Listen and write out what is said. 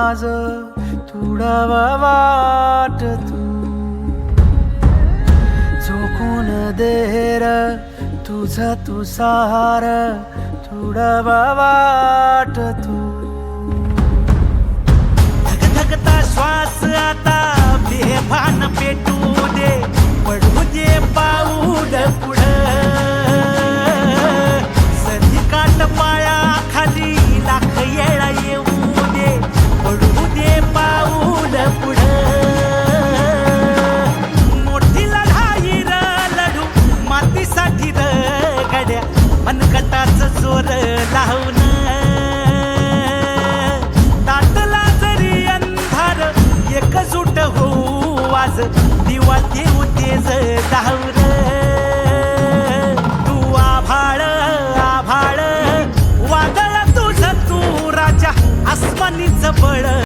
माझ तुडावा वाट तू. झोकून देर तुझ तू सार तुडावा वाट तू. धक धकता श्वास आता बेभान पेटू. मनगटाच जोर लावून ताटला जरी अंधार एकजूट होऊ आज. दिवा देऊ तेज धावर तू आभाळ आभाळ. वादळ तुझ तू राजा. आसमानीच बळ.